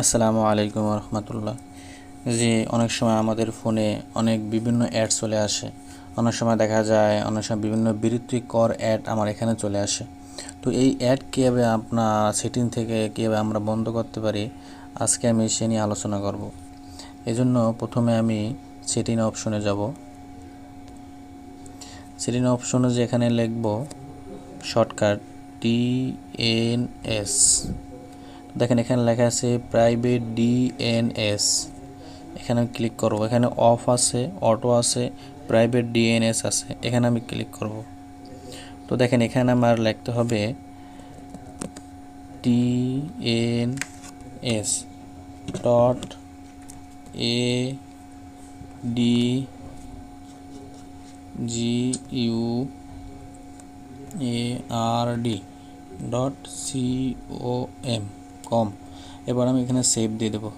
আসসালামু আলাইকুম রহমতুল্লাহ। যে অনেক সময় আমাদের ফোনে অনেক বিভিন্ন অ্যাড চলে আসে। অনেক সময় দেখা যায়, অনেক সময় বিভিন্ন বিরক্তিকর অ্যাড আমার এখানে চলে আসে। তো এই অ্যাড কীভাবে আপনার সেটিং থেকে কীভাবে আমরা বন্ধ করতে পারি, আজকে আমি সে নিয়ে আলোচনা করব। এজন্য প্রথমে আমি সেটিং অপশনে যাব। সেটিং অপশনে যে এখানে লিখব, শর্টকাট, টি এন এস। দেখেন এখানে লেখা আছে প্রাইভেট ডিএনএস এখানে আমি ক্লিক করব। এখানে অফ আছে অটো আছে প্রাইভেট ডিএনএস আছে। এখানে আমি ক্লিক করব। তো দেখেন এখানে আমার লিখতে হবে T N S dot A D G U A R D dot C O M com. এবার আমি এখানে সেভ দিয়ে দেবো।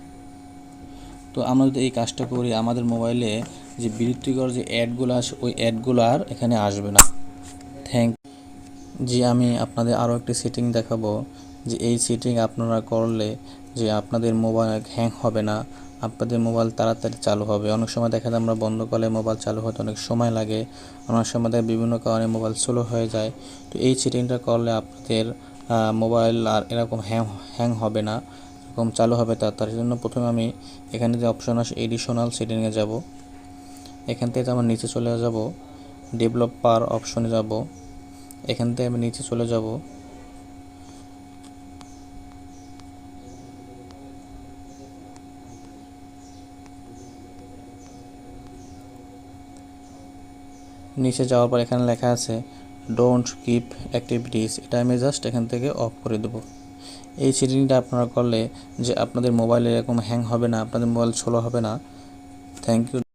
তো আমরা যদি এই কাজটা করি, আমাদের মোবাইলে যে বিরক্তিকর যে অ্যাডগুলো আসে, ওই অ্যাডগুলো আর এখানে আসবে না। থ্যাংক জি, আমি আপনাদের আরও একটি সেটিং দেখাবো। যে এই সেটিং আপনারা করলে যে আপনাদের মোবাইল হ্যাং হবে না, আপনাদের মোবাইল তাড়াতাড়ি চালু হবে। অনেক সময় দেখা যায় আমরা বন্ধ করলে মোবাইল চালু হতে অনেক সময় লাগে। অনেক সময় দেখা বিভিন্ন কারণে মোবাইল স্লো হয়ে যায়। তো এই সেটিংটা করলে আপনাদের মোবাইল আর এরকম হ্যাং হ্যাং হবে না, এরকম চালু হবে তার জন্য প্রথমে আমি এখানে যে অপশন আসে এডিশনাল সেটিংয়ে যাব। এখান থেকে আমার নিচে চলে যাব ডেভেলপার অপশনে যাব। এখান থেকে আমি নিচে চলে যাব। নিচে যাওয়ার পর এখানে লেখা আছে ডোন্ট কিপ অ্যাক্টিভিটিস এটা আমি জাস্ট এখান থেকে অফ করে দেবো। এই সেটিংটা আপনারা করলে যে আপনাদের মোবাইলে এরকম হ্যাং হবে না, আপনাদের মোবাইল স্লো হবে না। Thank you